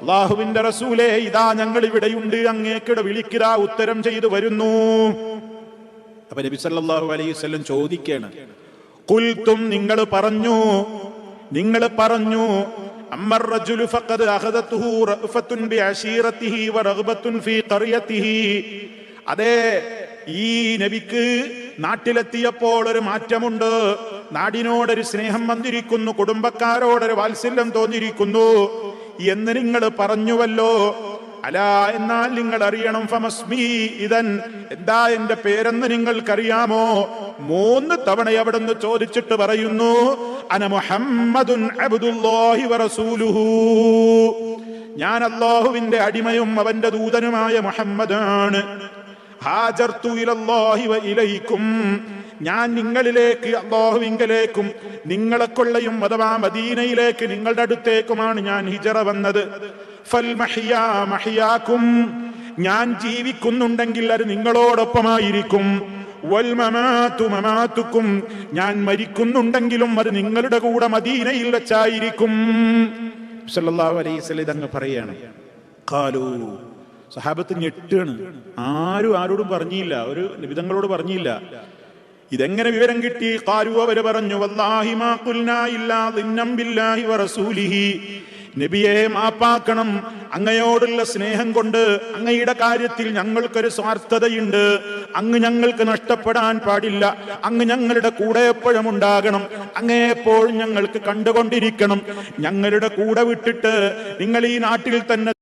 അള്ളാഹുവിന്റെ റസൂലേ ഇതാ ഞങ്ങൾ ഇവിടെയുണ്ട് അങ്ങേക്കിട വിളിക്കുക ഉത്തരം ചെയ്തു വരുന്നു. അപ്പൊ നബി സല്ലാഹു അലൈഹി വസല്ലം ചോദിക്കാണ് കുൽത്തും നിങ്ങൾ പറഞ്ഞു നിങ്ങൾ പറഞ്ഞു അതെ ഈ നബിക്ക് നാട്ടിലെത്തിയപ്പോൾ ഒരു മാറ്റമുണ്ട്. നാടിനോടൊരു സ്നേഹം വന്നിരിക്കുന്നു കുടുംബക്കാരോടൊരു വാത്സല്യം തോന്നിയിരിക്കുന്നു. എന്ന് നിങ്ങൾ പറഞ്ഞുവല്ലോ. അല എന്നാൽ നിങ്ങൾ അറിയണം ഫമസ്മി ഇതൻ എന്താ എന്റെ പേരെന്ന് നിങ്ങൾക്കറിയാമോ? മൂന്ന് തവണ അവിടുന്ന് ചോദിച്ചിട്ട് പറയുന്നു അന മുഹമ്മദുൻ അബ്ദുല്ലാഹി വറസൂലുഹു ഞാൻ അള്ളാഹുവിന്റെ അടിമയും അവന്റെ ദൂതനുമായ മുഹമ്മദാണ്. ഹാജർത്തു ഇലല്ലാഹി വ ഇലൈക്കും. ഞാൻ നിങ്ങളിലേക്ക് അള്ളാഹുവിങ്കലേക്കും നിങ്ങളെ കൊള്ളയും അഥവാ മദീനയിലേക്ക് നിങ്ങളുടെ അടുത്തേക്കുമാണ് ഞാൻ ഹിജറ വന്നത്. ഫൽ മഹിയാ ഞാൻ ജീവിക്കുന്നുണ്ടെങ്കിൽ അത് നിങ്ങളോടൊപ്പമായിരിക്കും. ഞാൻ മരിക്കുന്നുണ്ടെങ്കിലും അത് നിങ്ങളുടെ കൂടെ മദീനയിൽ വെച്ചായിരിക്കും. സല്ലല്ലാഹു അലൈഹി വസല്ലം ഇതങ്ങ് പറയാണ്. കാലൂ സഹാബത്ത് ഞെട്ടാണ്. ആരും ആരോടും പറഞ്ഞില്ല. ഒരു നിബിതങ്ങളോട് പറഞ്ഞില്ല. ഇതെങ്ങനെ വിവരം കിട്ടി? കാരു അവർ പറഞ്ഞു നബിയെ മാപ്പാക്കണം. അങ്ങയോടുള്ള സ്നേഹം കൊണ്ട് അങ്ങയുടെ കാര്യത്തിൽ ഞങ്ങൾക്കൊരു സ്വാർത്ഥതയുണ്ട്. അങ്ങ് ഞങ്ങൾക്ക് നഷ്ടപ്പെടാൻ പാടില്ല. അങ്ങ് ഞങ്ങളുടെ കൂടെ എപ്പോഴും ഉണ്ടാകണം. അങ്ങേപ്പോഴും ഞങ്ങൾക്ക് കണ്ടുകൊണ്ടിരിക്കണം. ഞങ്ങളുടെ കൂടെ വിട്ടിട്ട് നിങ്ങൾ ഈ നാട്ടിൽ തന്നെ